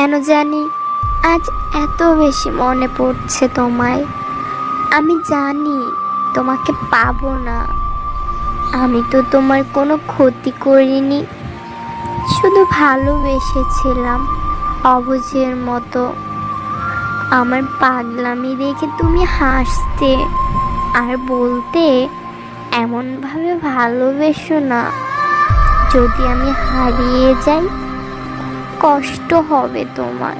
কেন জানি? আজ এত বেশি মনে পড়ছে তোমায়। আমি জানি তোমাকে পাবো না। আমি তো তোমার কোনো ক্ষতি করিনি। শুধু ভালোবেসেছিলাম অবুঝের মতো। আমার পাগলামি দেখে তুমি হাসতে আর বলতে এমনভাবে ভালোবেসো না। যদি আমি হারিয়ে যাই কষ্ট হবে তোমার।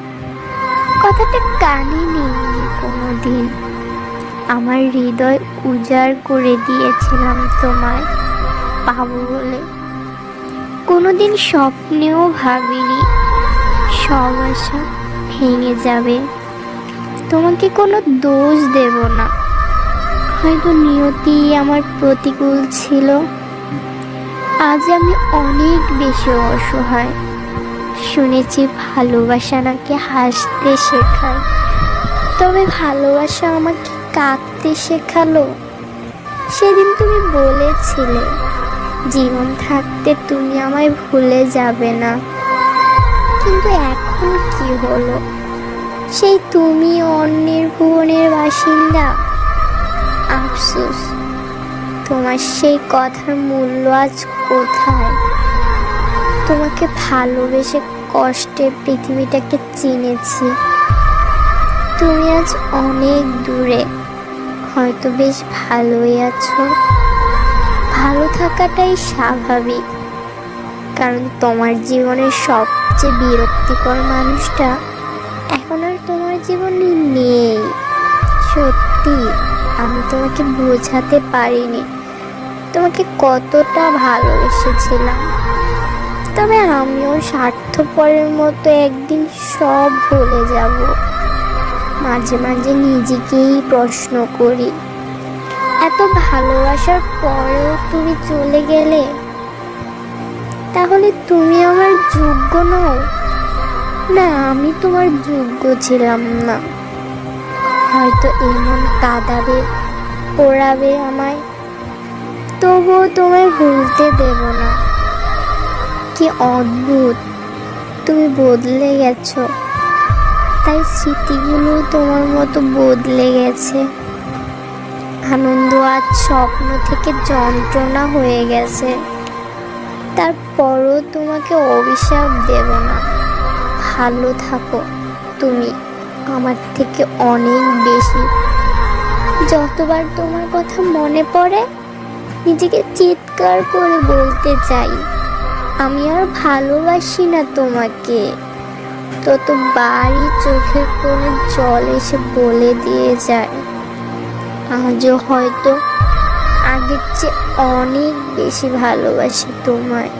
কথাটা কানে নিইনি কোনো দিন আমার হৃদয় উজাড় করে দিয়েছিলাম তোমায় পাবো বলে। কোনোদিন স্বপ্নেও ভাবিনি, সব আশা ভেঙে যাবে। তোমাকে কোনো দোষ দেব না। হয়তো নিয়তি আমার প্রতিকূল ছিল। আজ আমি অনেক বেশি অসহায়। শুনেছি ভালোবাসা নাকি হাসতে শেখায়। তবে ভালোবাসা আমাকে কাঁদতে শেখালো। সেদিন তুমি বলেছিলে, জীবন থাকতে তুমি আমায় ভুলে যাবে না। কিন্তু এখন কি হলো? সেই তুমি অন্যের ভুবনের বাসিন্দা? আফসোস, তোমার সেই কথার মূল্য আজ কোথায়? তোমাকে ভালোবেসে কষ্টে পৃথিবীটাকে চিনেছি। তুমি আজ অনেক দূরে, হয়তো বেশ ভালোই আছো। ভালো থাকাটাই স্বাভাবিক, কারণ তোমার জীবনের সবচেয়ে বিরক্তিকর মানুষটা এখন আর তোমার জীবনে নেই। সত্যি, আমি তোমাকে বোঝাতে পারিনি। তোমাকে কতটা ভালোবেসেছিলাম। তবে আমিও স্বার্থপরের মতো একদিন সব ভুলে যাব। মাঝে মাঝে নিজেকেই প্রশ্ন করি, এত ভালোবাসার পরেও তুমি চলে গেলে? তাহলে তুমি আমার যোগ্য নও? না, আমি তোমার যোগ্য ছিলাম না। হয়তো এমন কাঁদাবে, পোড়াবে আমায়, তবুও তোমায় ভুলতে দেব না। কি অদ্ভুত। তুমি বদলে গেছো। তাই স্মৃতিগুলো তোমার মতো বদলে গেছে। আনন্দ আজ স্বপ্ন থেকে যন্ত্রণা হয়ে গেছে। তারপরও তোমাকে অভিশাপ দেব না। ভালো থাকো। তুমি আমার থেকে অনেক বেশি। যতবার তোমার কথা মনে পড়ে, নিজেকে চিৎকার করে বলতে চাই। আমি আর ভালোবাসি না তোমাকে। তত বাড়ি চোখের কোনো জল এসে বলে দিয়ে যায়। আজও হয়তো আগের চেয়ে অনেক বেশি ভালোবাসি তোমায়।